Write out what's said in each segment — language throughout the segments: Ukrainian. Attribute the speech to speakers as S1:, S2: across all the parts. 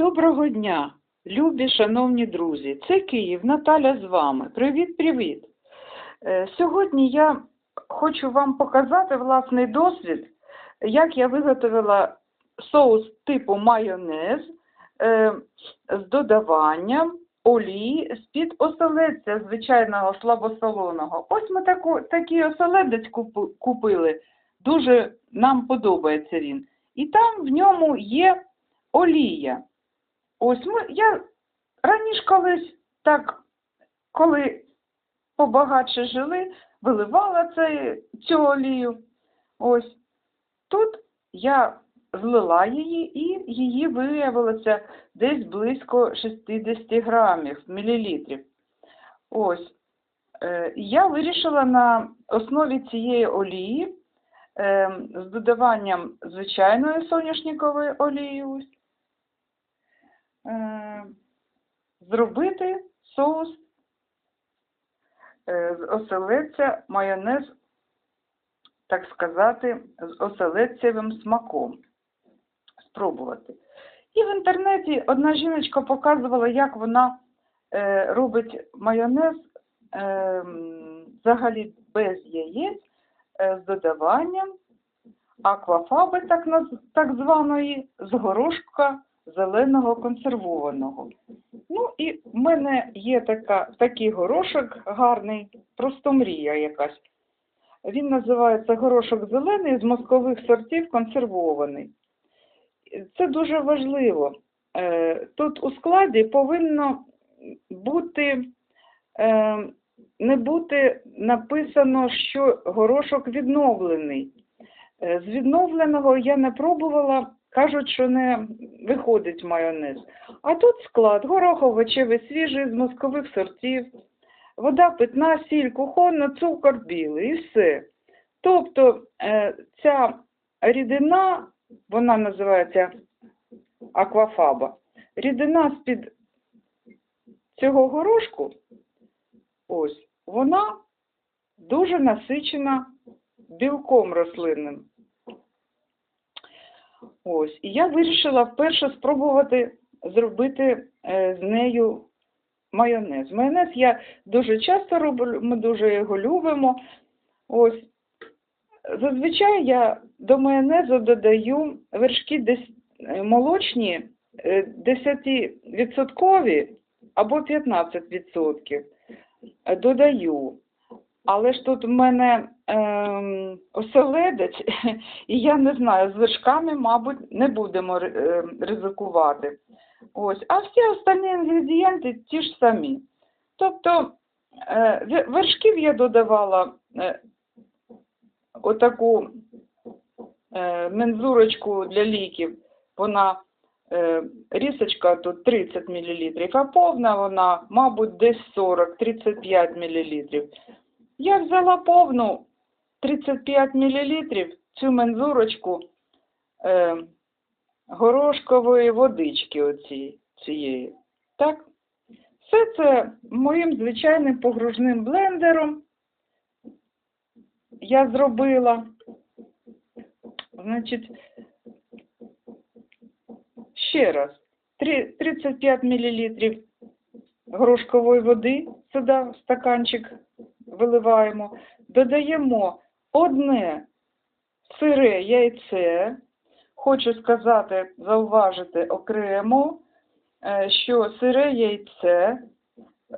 S1: Доброго дня, любі шановні друзі. Це Київ, Наталя з вами. Привіт-привіт. Е, Сьогодні я хочу вам показати власний досвід, як я виготовила соус типу майонез е, з додаванням олії з-під оселедця звичайного слабосолоного. Ось ми таку, такий оселедець купили. Дуже нам подобається він. І там в ньому є олія. Ось ми, я раніше колись так, коли побагатше жили, виливала цей, цю олію. Ось тут я злила її і її виявилося десь близько 60 грамів, мілілітрів. Ось. Е, я вирішила на основі цієї олії е, з додаванням звичайної соняшникової олії зробити соус е, з оселедця, майонез, так сказати, з оселедцевим смаком. Спробувати. І в інтернеті одна жіночка показувала, як вона е, робить майонез е, взагалі без яєць е, з додаванням аквафаби, так, так званої, з горошка зеленого консервованого. Ну і в мене є така, такий горошок гарний, просто мрія якась. Він називається горошок зелений з мозкових сортів консервований. Це дуже важливо. Е, Тут у складі повинно бути, е, не бути написано, що горошок відновлений. Е, З відновленого я не пробувала, кажуть, що не виходить майонез. А тут склад горох овочевий свіжий з мозкових сортів, вода питна, сіль, кухонна, цукор білий і все. Тобто е, ця рідина, вона називається аквафаба, рідина з-під цього горошку, ось, вона дуже насичена білком рослинним. Ось. І я вирішила вперше спробувати зробити е, з нею майонез. Майонез я дуже часто роблю, ми дуже його любимо. Ось. Зазвичай я до майонезу додаю вершки е, молочні е, 10% або 15% е, додаю. Але ж тут в мене ем, оселедець, і я не знаю, з вершками, мабуть, не будемо е, ризикувати. Ось. А всі останні інгредієнти ті ж самі. Тобто е, вершків я додавала е, отаку е, мензурочку для ліків. Вона е, рісочка тут 30 мл, а повна вона, мабуть, десь 40-35 мл. Я взяла повну 35 мл цю мензурочку е, горошкової водички оці, цієї. Так? Все це моїм звичайним погружним блендером я зробила. Значить, ще раз, Три- 35 мл горошкової води сюди в стаканчик виливаємо, додаємо одне сире яйце. Хочу сказати, зауважити окремо, е, що сире яйце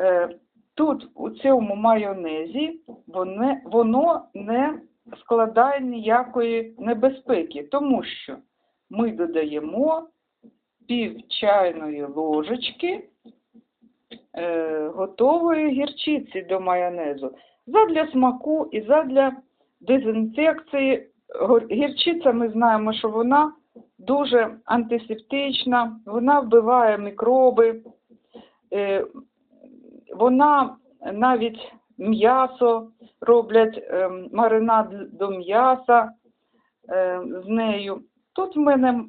S1: е, тут у цьому майонезі воно, воно не складає ніякої небезпеки, тому що ми додаємо пів чайної ложечки е, готової гірчиці до майонезу. Задля смаку і задля дезінфекції. Гірчиця ми знаємо, що вона дуже антисептична, вона вбиває мікроби, е, вона навіть м'ясо роблять, е, маринад до м'яса е, з нею. Тут в мене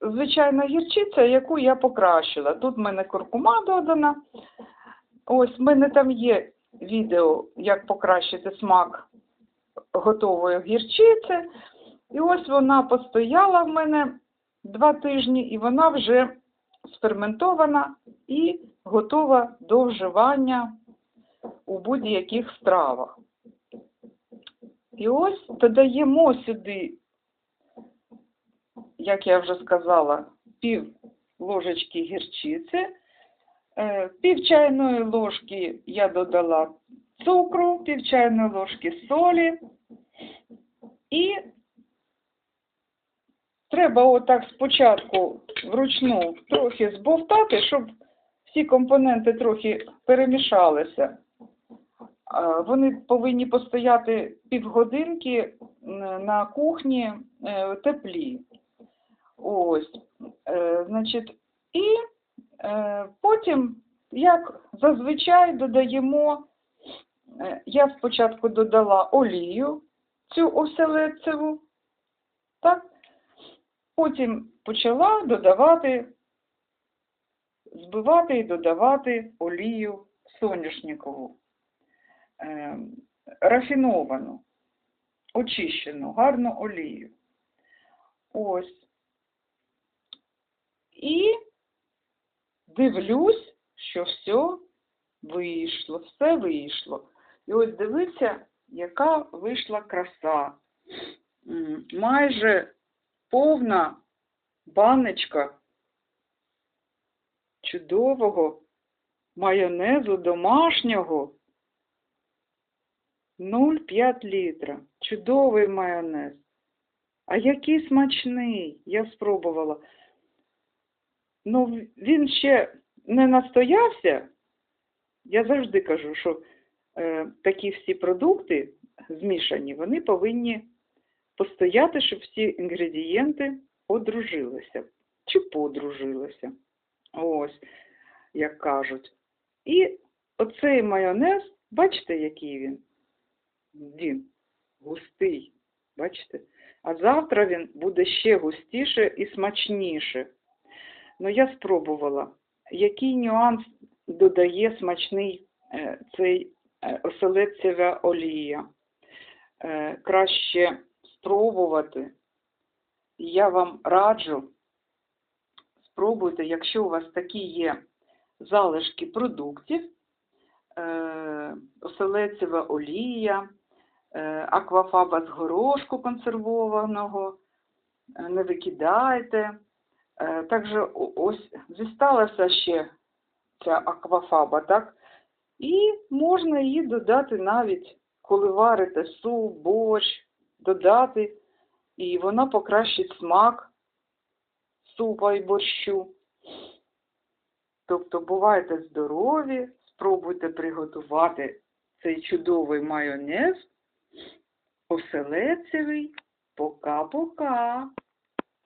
S1: звичайна гірчиця, яку я покращила. Тут в мене куркума додана. Ось в мене там є відео, як покращити смак готової гірчиці. І ось вона постояла в мене два тижні, і вона вже сферментована і готова до вживання у будь-яких стравах. І ось додаємо сюди, як я вже сказала, пів ложечки гірчиці, е, пів чайної ложки я додала цукру, пів чайної ложки солі. І треба отак спочатку вручну трохи збовтати, щоб всі компоненти трохи перемішалися. Вони повинні постояти півгодинки на кухні е, теплі. Ось, е, значить, і е, потім, як зазвичай, додаємо, е, я спочатку додала олію, цю оселедцеву, так? Потім почала додавати, збивати і додавати олію соняшникову, е, рафіновану, очищену, гарну олію. Ось. І дивлюсь, що все вийшло, все вийшло. І ось дивіться, яка вийшла краса. Майже повна баночка чудового майонезу домашнього 0,5 літра. Чудовий майонез. А який смачний, я спробувала. Ну, він ще не настоявся. Я завжди кажу, що е, такі всі продукти змішані, вони повинні постояти, щоб всі інгредієнти одружилися чи подружилися. Ось, як кажуть. І оцей майонез, бачите, який він? Він густий, бачите? А завтра він буде ще густіше і смачніше. Ну, я спробувала, який нюанс додає смачний е, цей е, оселедцева олія. Е, краще спробувати. Я вам раджу, спробуйте, якщо у вас такі є залишки продуктів, оселедцева олія, аквафаба з горошку консервованого, не викидайте. Е, Також ось зісталася ще ця аквафаба, так? І можна її додати навіть, коли варите суп, борщ, додати, і вона покращить смак супа і борщу. Тобто бувайте здорові, спробуйте приготувати цей чудовий майонез оселедцевий. Пока-пока!